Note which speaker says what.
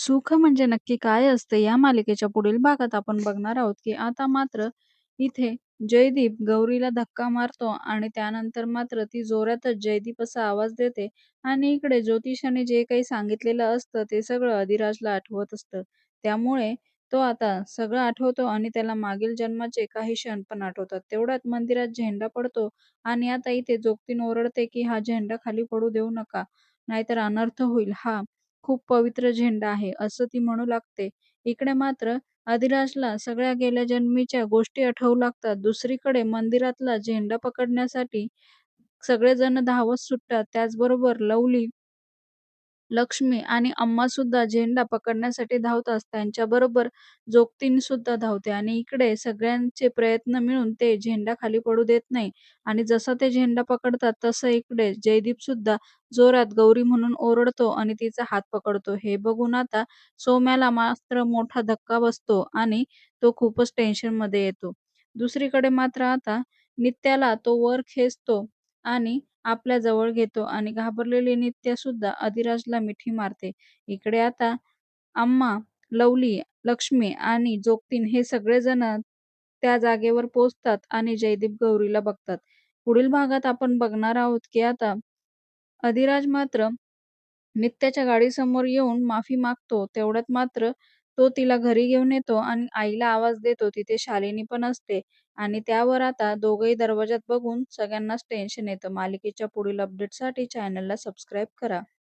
Speaker 1: सुख म्हणजे नक्की काय असते या मालिकेच्या पुढील भागात आपण बघणार आहोत की आता मात्र इथे जयदीप गौरीला धक्का मारतो आणि त्यानंतर मात्र ती जोरातच जयदीप असा आवाज देते आणि इकडे ज्योतिषाने जे काही सांगितलेलं असतं ते सगळं अधिराजला आठवत असतं. त्यामुळे तो आता सगळं आठवतो आणि त्याला मागील जन्माचे काही क्षण पण आठवतात. तेवढ्यात मंदिरात झेंडा पडतो आणि आता इथे जोगतीन ओरडते की हा झेंडा खाली पडू देऊ नका, नाहीतर अनर्थ होईल. हा खूप पवित्र झेंडा आहे, असं ती म्हणू लागते. इकडे मात्र अधिराजला सगळ्या गेल्या जन्मीच्या गोष्टी आठवू लागतात. दुसरीकडे मंदिरातला झेंडा पकडण्यासाठी सगळेजण धावत सुटतात. त्याचबरोबर लवली, लक्ष्मी आणि अम्मा सुद्धा झेंडा पकडण्यासाठी धावतात. त्यांच्याबरोबर जोगतीन सुद्धा धावते आणि इकडे सगळ्यांचे प्रयत्न मिळून ते झेंडा खाली पडू देत नाही आणि जसा ते झेंडा पकडतात तसं इकडे जयदीप सुद्धा जोरात गौरी म्हणून ओरडतो आणि तिचा हात पकडतो. हे बघून आता सोम्याला मात्र मोठा धक्का बसतो आणि तो खूपच टेन्शनमध्ये येतो. दुसरीकडे मात्र आता नित्याला तो वर खेचतो आणि आपल्या जवळ घेतो आणि घाबरलेली नित्या सुद्धा अधिराजला मिठी मारते. इकडे आता अम्मा, लवली, लक्ष्मी आणि जोगतीन हे सगळेजण त्या जागेवर पोहोचतात आणि जयदीप गौरीला बघतात. पुढील भागात आपण बघणार आहोत की आता अधिराज मात्र नित्याच्या गाडीसमोर येऊन माफी मागतो. तेवढ्यात मात्र तो तिला घरी घेऊन येतो आणि आईला आवाज देतो. तिथे शालिनी पण असते आणि त्यावर आता दोघंही दरवाजात बघून सगळ्यांनाच टेन्शन येतं. मालिकेच्या पुढील अपडेटसाठी चॅनलला सबस्क्राईब करा.